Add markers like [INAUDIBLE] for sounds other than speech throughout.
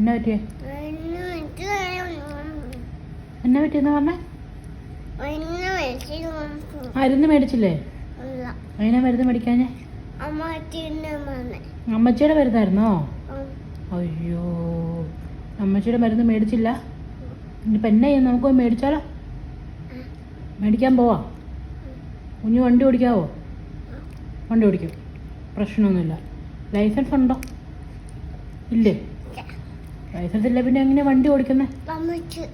എന്നാ പറ്റിയേ? എന്നാ പറ്റിയെന്ന് പറഞ്ഞേ? മരുന്ന് മേടിച്ചില്ലേ? അതിനാ മരുന്ന് മേടിക്കാഞ്ഞേ? അമ്മച്ചിയുടെ മരുന്നായിരുന്നോ? അയ്യോ അമ്മച്ചിയുടെ മരുന്ന് മേടിച്ചില്ല. ഇനിയിപ്പോൾ എന്നാ ചെയ്യും നമുക്ക് മേടിച്ചാലോ? മേടിക്കാൻ പോവാ. കുഞ്ഞു വണ്ടി ഓടിക്കാവോ? വണ്ടി ഓടിക്കും. പ്രശ്നമൊന്നുമില്ല. ലൈസൻസ് ഉണ്ടോ? ഇല്ലേ? ലൈസൻസ് ഇല്ല പിന്നെ എങ്ങനെ വണ്ടി ഓടിക്കുന്നത് അമ്മച്ചി.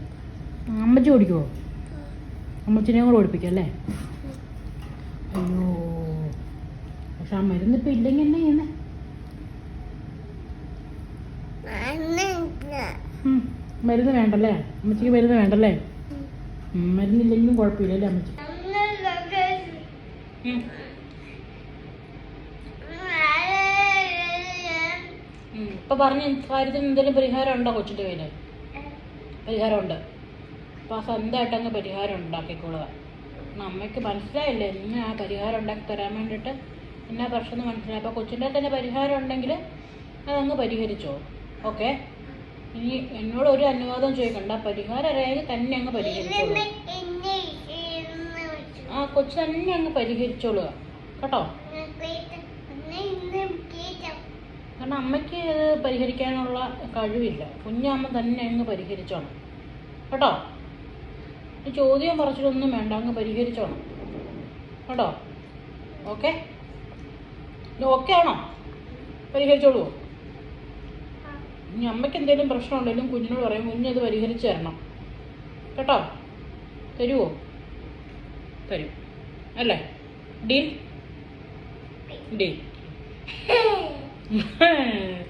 ഓടിക്കുമോ അമ്മച്ചിനെ കൂടെ ഓടിപ്പിക്കും അല്ലേ? അയ്യോ. പക്ഷെ ആ മരുന്ന് ഇപ്പം ഇല്ലെങ്കിൽ എന്നാ ചെയ്യുന്നേ? മരുന്ന് വേണ്ടല്ലേ? അമ്മച്ചിക്ക് മരുന്ന് വേണ്ടല്ലേ? മരുന്നില്ലെങ്കിലും കുഴപ്പമില്ല അല്ലേ അമ്മച്ചി? ഇപ്പൊ പറഞ്ഞ കാര്യത്തിന് എന്തെങ്കിലും പരിഹാരം ഉണ്ടോ കൊച്ചിന്റെ കയ്യിൽ? പരിഹാരമുണ്ട്. അപ്പോൾ ആ സ്വന്തമായിട്ട് അങ്ങ് പരിഹാരം ഉണ്ടാക്കിക്കൊള്ളുക അമ്മയ്ക്ക് മനസ്സിലായില്ലേ ഇന്ന് ആ പരിഹാരം ഉണ്ടാക്കി തരാൻ വേണ്ടിട്ട് എന്നാ പ്രശ്നം മനസ്സിലായി. അപ്പോൾ കൊച്ചിന്റെ തന്നെ പരിഹാരം ഉണ്ടെങ്കിൽ അതങ്ങ് പരിഹരിച്ചോ? ഓക്കെ? ഇനി എന്നോട് ഒരു അനുവാദം ചോദിക്കണ്ട. പരിഹാരം അറിയാതെ തന്നെ അങ്ങ് പരിഹരിച്ചോളൂ. ആ കൊച്ചു തന്നെ അങ്ങ് പരിഹരിച്ചോളുക. കേട്ടോ? കാരണം അമ്മയ്ക്ക് ഇത് പരിഹരിക്കാനുള്ള കഴിവില്ല. കുഞ്ഞമ്മ തന്നെ അങ്ങ് പരിഹരിച്ചോണം. കേട്ടോ? ഈ ചോദ്യം പറച്ചിലൊന്നും വേണ്ട അങ്ങ് പരിഹരിച്ചോണം. കേട്ടോ? ഓക്കെ? ഓക്കെ ആണോ? പരിഹരിച്ചോളൂ. ഇനി അമ്മയ്ക്ക് എന്തെങ്കിലും പ്രശ്നം ഉണ്ടെങ്കിലും കുഞ്ഞിനോട് പറയും കുഞ്ഞത് പരിഹരിച്ച് തരണം. കേട്ടോ? തരുമോ തരും. അല്ലേ? ഡീൽ? ഡീൽ. 嗯 [LAUGHS] 嘿